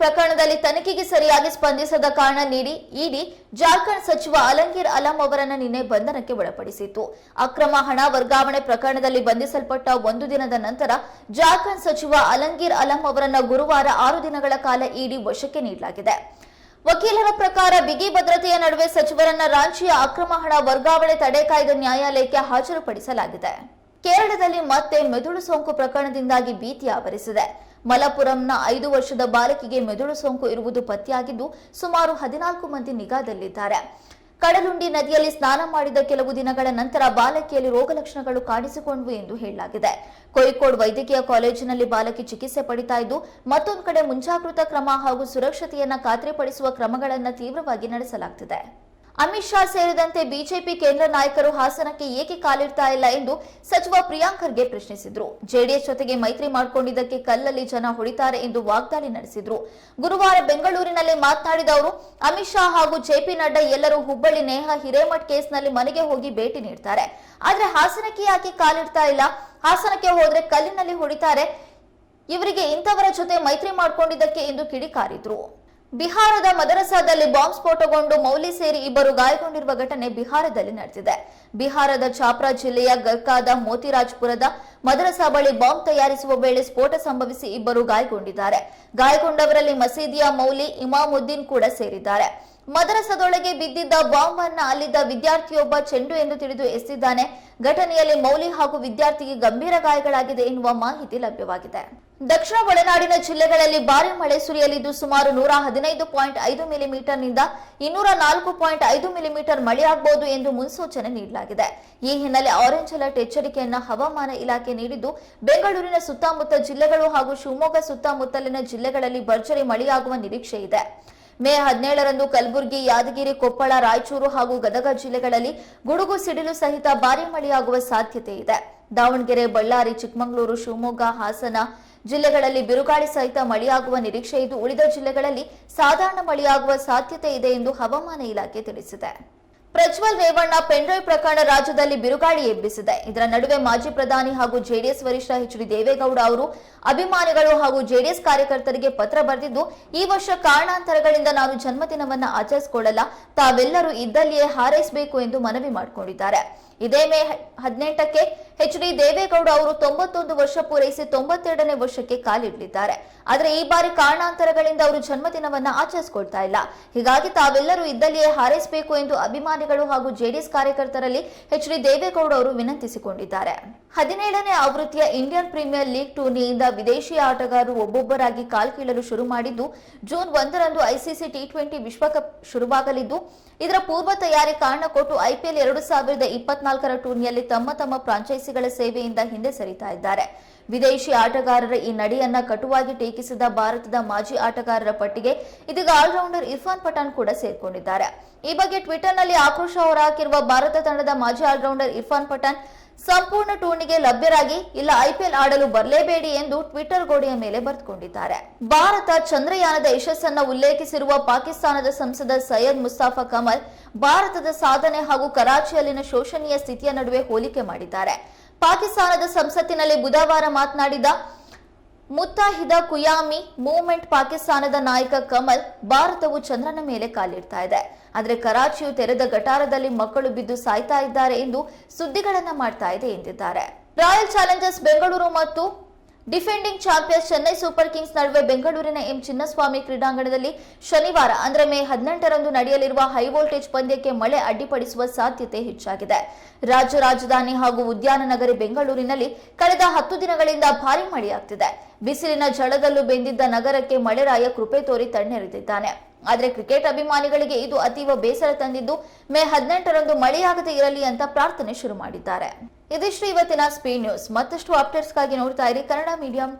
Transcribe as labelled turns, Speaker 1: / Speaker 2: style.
Speaker 1: ಪ್ರಕರಣದಲ್ಲಿ ತನಿಖೆಗೆ ಸರಿಯಾಗಿ ಸ್ಪಂದಿಸದ ಕಾರಣ ನೀಡಿ ಇಡಿ ಜಾರ್ಖಂಡ್ ಸಚಿವ ಅಲಂಗೀರ್ ಅಲಂ ಅವರನ್ನು ನಿನ್ನೆ ಬಂಧನಕ್ಕೆ ಒಳಪಡಿಸಿತ್ತು. ಅಕ್ರಮ ಹಣ ವರ್ಗಾವಣೆ ಪ್ರಕರಣದಲ್ಲಿ ಬಂಧಿಸಲ್ಪಟ್ಟ ಒಂದು ದಿನದ ನಂತರ ಜಾರ್ಖಂಡ್ ಸಚಿವ ಅಲಂಗೀರ್ ಅಲಂ ಅವರನ್ನು ಗುರುವಾರ ಆರು ದಿನಗಳ ಕಾಲ ಇಡಿ ವಶಕ್ಕೆ ನೀಡಲಾಗಿದೆ. ವಕೀಲರ ಪ್ರಕಾರ ಬಿಗಿ ಭದ್ರತೆಯ ನಡುವೆ ಸಚಿವರನ್ನ ರಾಂಚಿಯ ಅಕ್ರಮ ಹಣ ವರ್ಗಾವಣೆ ತಡೆ ಕಾಯ್ದೆ ನ್ಯಾಯಾಲಯಕ್ಕೆ ಹಾಜರುಪಡಿಸಲಾಗಿದೆ. ಕೇರಳದಲ್ಲಿ ಮತ್ತೆ ಮೆದುಳು ಸೋಂಕು ಪ್ರಕರಣದಿಂದಾಗಿ ಭೀತಿ ಆವರಿಸಿದೆ. ಮಲಪುರಂನ ಐದು ವರ್ಷದ ಬಾಲಕಿಗೆ ಮೆದುಳು ಸೋಂಕು ಇರುವುದು ಪತ್ತೆಯಾಗಿದ್ದು, ಸುಮಾರು ಹದಿನಾಲ್ಕು ಮಂದಿ ನಿಗಾದಲ್ಲಿದ್ದಾರೆ. ಕಡಲುಂಡಿ ನದಿಯಲ್ಲಿ ಸ್ನಾನ ಮಾಡಿದ ಕೆಲವು ದಿನಗಳ ನಂತರ ಬಾಲಕಿಯಲ್ಲಿ ರೋಗ ಲಕ್ಷಣಗಳು ಕಾಣಿಸಿಕೊಂಡವು ಎಂದು ಹೇಳಲಾಗಿದೆ. ಕೋಯಿಕೋಡ್ ವೈದ್ಯಕೀಯ ಕಾಲೇಜಿನಲ್ಲಿ ಬಾಲಕಿ ಚಿಕಿತ್ಸೆ ಪಡಿತಾ ಇದ್ದು, ಮತ್ತೊಂದು ಕಡೆ ಮುಂಜಾಗೃತಾ ಕ್ರಮ ಹಾಗೂ ಸುರಕ್ಷತೆಯನ್ನು ಖಾತ್ರಿಪಡಿಸುವ ಕ್ರಮಗಳನ್ನು ತೀವ್ರವಾಗಿ ನಡೆಸಲಾಗುತ್ತಿದೆ ಅಮಿತ್ ಶಾ ಸೇರಿದಂತೆ ಬಿಜೆಪಿ ಕೇಂದ್ರ ನಾಯಕರು ಹಾಸನಕ್ಕೆ ಏಕೆ ಕಾಲಿಡ್ತಾ ಇಲ್ಲ ಎಂದು ಸಚಿವ ಪ್ರಿಯಾಂಕ್ ಖರ್ಗೆ ಪ್ರಶ್ನಿಸಿದ್ರು. ಜೆಡಿಎಸ್ ಜೊತೆಗೆ ಮೈತ್ರಿ ಮಾಡಿಕೊಂಡಿದ್ದಕ್ಕೆ ಕಲ್ಲಲ್ಲಿ ಜನ ಹೊಡಿತಾರೆ ಎಂದು ವಾಗ್ದಾಳಿ ನಡೆಸಿದ್ರು. ಗುರುವಾರ ಬೆಂಗಳೂರಿನಲ್ಲಿ ಮಾತನಾಡಿದ ಅವರು, ಅಮಿತ್ ಶಾ ಹಾಗೂ ಜೆಪಿ ನಡ್ಡಾ ಎಲ್ಲರೂ ಹುಬ್ಬಳ್ಳಿ ನೇಹ ಹಿರೇಮಠ್ ಕೇಸ್ನಲ್ಲಿ ಮನೆಗೆ ಹೋಗಿ ಭೇಟಿ ನೀಡ್ತಾರೆ. ಆದ್ರೆ ಹಾಸನಕ್ಕೆ ಯಾಕೆ ಕಾಲಿಡ್ತಾ ಇಲ್ಲ? ಹಾಸನಕ್ಕೆ ಹೋದ್ರೆ ಕಲ್ಲಿನಲ್ಲಿ ಹೊಡಿತಾರೆ. ಇವರಿಗೆ ಇಂಥವರ ಜೊತೆ ಮೈತ್ರಿ ಮಾಡಿಕೊಂಡಿದ್ದಕ್ಕೆ ಎಂದು ಕಿಡಿಕಾರಿದ್ರು. ಬಿಹಾರದ ಮದರಸಾದಲ್ಲಿ ಬಾಂಬ್ ಸ್ಫೋಟಗೊಂಡು ಮೌಲಿ ಸೇರಿ ಇಬ್ಬರು ಗಾಯಗೊಂಡಿರುವ ಘಟನೆ ಬಿಹಾರದಲ್ಲಿ ನಡೆದಿದೆ. ಬಿಹಾರದ ಚಾಪ್ರಾ ಜಿಲ್ಲೆಯ ಗರ್ಕಾದ ಮೋತಿರಾಜ್ಪುರದ ಮದರಸಾ ಬಳಿ ಬಾಂಬ್ ತಯಾರಿಸುವ ವೇಳೆ ಸ್ಫೋಟ ಸಂಭವಿಸಿ ಇಬ್ಬರು ಗಾಯಗೊಂಡಿದ್ದಾರೆ. ಗಾಯಗೊಂಡವರಲ್ಲಿ ಮಸೀದಿಯ ಮೌಲಿ ಇಮಾಮುದ್ದೀನ್ ಕೂಡ ಸೇರಿದ್ದಾರೆ. ಮದರಸದೊಳಗೆ ಬಿದ್ದಿದ್ದ ಬಾಂಬ್ ಅನ್ನ ಅಲ್ಲಿದ್ದ ವಿದ್ಯಾರ್ಥಿಯೊಬ್ಬ ಚೆಂಡು ಎಂದು ತಿಳಿದು ಎಸೆದಿದ್ದಾನೆ. ಘಟನೆಯಲ್ಲಿ ಮೌಲಿ ಹಾಗೂ ವಿದ್ಯಾರ್ಥಿಗೆ ಗಂಭೀರ ಗಾಯಗಳಾಗಿದೆ ಎನ್ನುವ ಮಾಹಿತಿ ಲಭ್ಯವಾಗಿದೆ. ದಕ್ಷಿಣ ಒಳನಾಡಿನ ಜಿಲ್ಲೆಗಳಲ್ಲಿ ಭಾರಿ ಮಳೆ ಸುರಿಯಲಿದ್ದು ಸುಮಾರು ನೂರ ಹದಿನೈದು ಪಾಯಿಂಟ್ ಐದು ಮಿಲಿಮೀಟರ್ನಿಂದ ಇನ್ನೂರ ನಾಲ್ಕು ಪಾಯಿಂಟ್ ಐದು ಮಿಲಿಮೀಟರ್ ಮಳೆಯಾಗಬಹುದು ಎಂದು ಮುನ್ಸೂಚನೆ ನೀಡಲಾಗಿದೆ. ಈ ಹಿನ್ನೆಲೆ ಆರೆಂಜ್ ಅಲರ್ಟ್ ಎಚ್ಚರಿಕೆಯನ್ನ ಹವಾಮಾನ ಇಲಾಖೆ ನೀಡಿದ್ದು, ಬೆಂಗಳೂರಿನ ಸುತ್ತಮುತ್ತ ಜಿಲ್ಲೆಗಳು ಹಾಗೂ ಶಿವಮೊಗ್ಗ ಸುತ್ತಮುತ್ತಲಿನ ಜಿಲ್ಲೆಗಳಲ್ಲಿ ಭರ್ಜರಿ ಮಳೆಯಾಗುವ ನಿರೀಕ್ಷೆ ಇದೆ. ಮೇ ಹದಿನೇಳರಂದು ಕಲಬುರಗಿ, ಯಾದಗಿರಿ, ಕೊಪ್ಪಳ, ರಾಯಚೂರು ಹಾಗೂ ಗದಗ ಜಿಲ್ಲೆಗಳಲ್ಲಿ ಗುಡುಗು ಸಿಡಿಲು ಸಹಿತ ಭಾರಿ ಮಳೆಯಾಗುವ ಸಾಧ್ಯತೆ ಇದೆ. ದಾವಣಗೆರೆ, ಬಳ್ಳಾರಿ, ಚಿಕ್ಕಮಗಳೂರು, ಶಿವಮೊಗ್ಗ, ಹಾಸನ ಜಿಲ್ಲೆಗಳಲ್ಲಿ ಬಿರುಗಾಳಿ ಸಹಿತ ಮಳೆಯಾಗುವ ನಿರೀಕ್ಷೆ ಇದ್ದು, ಉಳಿದ ಜಿಲ್ಲೆಗಳಲ್ಲಿ ಸಾಧಾರಣ ಮಳೆಯಾಗುವ ಸಾಧ್ಯತೆ ಇದೆ ಎಂದು ಹವಾಮಾನ ಇಲಾಖೆ ತಿಳಿಸಿದೆ. ಪ್ರಜ್ವಲ್ ರೇವಣ್ಣ ಪೆಂಡ್ರೈವ್ ಪ್ರಕರಣ ರಾಜ್ಯದಲ್ಲಿ ಬಿರುಗಾಳಿ ಎಬ್ಬಿಸಿದೆ. ಇದರ ನಡುವೆ ಮಾಜಿ ಪ್ರಧಾನಿ ಹಾಗೂ ಜೆಡಿಎಸ್ ವರಿಷ್ಠ ಎಚ್ ಡಿ ದೇವೇಗೌಡ ಅವರು ಅಭಿಮಾನಿಗಳು ಹಾಗೂ ಜೆಡಿಎಸ್ ಕಾರ್ಯಕರ್ತರಿಗೆ ಪತ್ರ ಬರೆದಿದ್ದು, ಈ ವರ್ಷ ಕಾರಣಾಂತರಗಳಿಂದ ನಾನು ಜನ್ಮದಿನವನ್ನ ಆಚರಿಸಿಕೊಳ್ಳಲ್ಲ. ತಾವೆಲ್ಲರೂ ಇದ್ದಲ್ಲಿಯೇ ಹಾರೈಸಬೇಕು ಎಂದು ಮನವಿ ಮಾಡಿಕೊಂಡಿದ್ದಾರೆ. ಇದೇ ಮೇ ಹದಿನೆಂಟಕ್ಕೆ ಎಚ್ ಡಿ ದೇವೇಗೌಡ ಅವರು ತೊಂಬತ್ತೊಂದು ವರ್ಷ ಪೂರೈಸಿ ತೊಂಬತ್ತೆರಡನೇ ವರ್ಷಕ್ಕೆ ಕಾಲಿಡಲಿದ್ದಾರೆ. ಆದರೆ ಈ ಬಾರಿ ಕಾರಣಾಂತರಗಳಿಂದ ಅವರು ಜನ್ಮದಿನವನ್ನ ಆಚರಿಸಿಕೊಳ್ತಾ ಇಲ್ಲ. ಹೀಗಾಗಿ ತಾವೆಲ್ಲರೂ ಇದ್ದಲ್ಲಿಯೇ ಹಾರೈಸಬೇಕು ಎಂದು ಅಭಿಮಾನಿಗಳು ಹಾಗೂ ಜೆಡಿಎಸ್ ಕಾರ್ಯಕರ್ತರಲ್ಲಿ ಎಚ್ ಡಿ ದೇವೇಗೌಡ ಅವರು ವಿನಂತಿಸಿಕೊಂಡಿದ್ದಾರೆ. ಹದಿನೇಳನೇ ಆವೃತ್ತಿಯ ಇಂಡಿಯನ್ ಪ್ರೀಮಿಯರ್ ಲೀಗ್ ಟೂರ್ನಿಯಿಂದ ವಿದೇಶಿ ಆಟಗಾರರು ಒಬ್ಬೊಬ್ಬರಾಗಿ ಕಾಲ್ಕೀಳಲು ಶುರು ಮಾಡಿದ್ದು, ಜೂನ್ ಒಂದರಂದು ಐಸಿಸಿ ಟಿ ಟ್ವೆಂಟಿ ವಿಶ್ವಕಪ್ ಶುರುವಾಗಲಿದ್ದು, ಇದರ ಪೂರ್ವ ತಯಾರಿ ಕಾರಣ ಕೊಟ್ಟು ಐಪಿಎಲ್ ಎರಡು ಸಾವಿರದ ಇಪ್ಪತ್ನಾಲ್ಕರ ಟೂರ್ನಿಯಲ್ಲಿ ತಮ್ಮ ತಮ್ಮ ಫ್ರಾಂಚೈಸಿಗಳ ಸೇವೆಯಿಂದ ಹಿಂದೆ ಸರಿತಾ ಇದ್ದಾರೆ. ವಿದೇಶಿ ಆಟಗಾರರ ಈ ನಡೆಯನ್ನ ಕಟುವಾಗಿ ಟೀಕಿಸಿದ ಭಾರತದ ಮಾಜಿ ಆಟಗಾರರ ಪಟ್ಟಿಗೆ ಇದೀಗ ಆಲ್ರೌಂಡರ್ ಇರ್ಫಾನ್ ಪಠಾಣ್ ಕೂಡ ಸೇರ್ಕೊಂಡಿದ್ದಾರೆ. ಈ ಬಗ್ಗೆ ಟ್ವಿಟರ್ನಲ್ಲಿ ಆಕ್ರೋಶ ಹೊರಹಾಕಿರುವ ಭಾರತ ತಂಡದ ಮಾಜಿ ಆಲ್ರೌಂಡರ್ ಇರ್ಫಾನ್ ಪಠಾಣ್ ಸಂಪೂರ್ಣ ಟೂರ್ನಿಗೆ ಲಭ್ಯರಾಗಿ ಇಲ್ಲ ಐಪಿಎಲ್ ಆಡಲು ಬರಲೇಬೇಡಿ ಎಂದು ಟ್ವಿಟರ್ ಗೋಡೆಯ ಮೇಲೆ ಬರೆದುಕೊಂಡಿದ್ದಾರೆ. ಭಾರತ ಚಂದ್ರಯಾನದ ಯಶಸ್ಸನ್ನು ಉಲ್ಲೇಖಿಸಿರುವ ಪಾಕಿಸ್ತಾನದ ಸಂಸದ ಸೈಯದ್ ಮುಸ್ತಾಫಾ ಕಮಲ್ ಭಾರತದ ಸಾಧನೆ ಹಾಗೂ ಕರಾಚಿಯಲ್ಲಿನ ಶೋಷಣೀಯ ಸ್ಥಿತಿಯ ನಡುವೆ ಹೋಲಿಕೆ ಮಾಡಿದ್ದಾರೆ. ಪಾಕಿಸ್ತಾನದ ಸಂಸತ್ತಿನಲ್ಲಿ ಬುಧವಾರ ಮಾತನಾಡಿದ ಮುತ್ತಾಹಿದ ಕುಯಾಮಿ ಮೂವ್ಮೆಂಟ್ ಪಾಕಿಸ್ತಾನದ ನಾಯಕ ಕಮಲ್ ಭಾರತವು ಚಂದ್ರನ ಮೇಲೆ ಕಾಲಿಡ್ತಾ ಇದೆ. ಆದರೆ ಕರಾಚಿಯು ತೆರೆದ ಗಟಾರದಲ್ಲಿ ಮಕ್ಕಳು ಬಿದ್ದು ಸಾಯ್ತಾ ಇದ್ದಾರೆ ಎಂದು ಸುದ್ದಿಗಳನ್ನ ಮಾಡ್ತಾ ಇದೆ ಎಂದಿದ್ದಾರೆ. ರಾಯಲ್ ಚಾಲೆಂಜರ್ಸ್ ಬೆಂಗಳೂರು ಮತ್ತು defending champion Chennai Super Kings ನಡುವೆ ಬೆಂಗಳೂರಿನ ಎಂ ಚಿನ್ನಸ್ವಾಮಿ ಕ್ರೀಡಾಂಗಣದಲ್ಲಿ ಶನಿವಾರ, ಅಂದರೆ ಮೇ ಹದಿನೆಂಟರಂದು ನಡೆಯಲಿರುವ ಹೈ ವೋಲ್ಟೇಜ್ ಪಂದ್ಯಕ್ಕೆ ಮಳೆ ಅಡ್ಡಿಪಡಿಸುವ ಸಾಧ್ಯತೆ ಹೆಚ್ಚಾಗಿದೆ. ರಾಜ್ಯ ರಾಜಧಾನಿ ಹಾಗೂ ಉದ್ಯಾನ ನಗರಿ ಬೆಂಗಳೂರಿನಲ್ಲಿ ಕಳೆದ ಹತ್ತು ದಿನಗಳಿಂದ ಭಾರಿ ಮಳೆಯಾಗ್ತಿದೆ. ಬಿಸಿಲಿನ ಝಳದಲ್ಲೂ ಬೆಂದಿದ್ದ ನಗರಕ್ಕೆ ಮಳೆರಾಯ ಕೃಪೆ ತೋರಿ ತಣ್ಣೆರೆದಿದ್ದಾನೆ ಆದರೆ ಕ್ರಿಕೆಟ್ ಅಭಿಮಾನಿಗಳಿಗೆ ಇದು ಅತೀವ ಬೇಸರ ತಂದಿದ್ದು ಮೇ ಹದಿನೆಂಟರಂದು ಮಳೆಯಾಗದೇ ಇರಲಿ ಅಂತ ಪ್ರಾರ್ಥನೆ ಶುರು ಮಾಡಿದ್ದಾರೆ. ಇದಿಷ್ಟು ಇವತ್ತಿನ ಸ್ಪೀಡ್ ನ್ಯೂಸ್. ಮತ್ತಷ್ಟು ಅಪ್ಡೇಟ್ಸ್ಗಾಗಿ ನೋಡ್ತಾ ಇರಿ ಕನ್ನಡ ಮೀಡಿಯಂ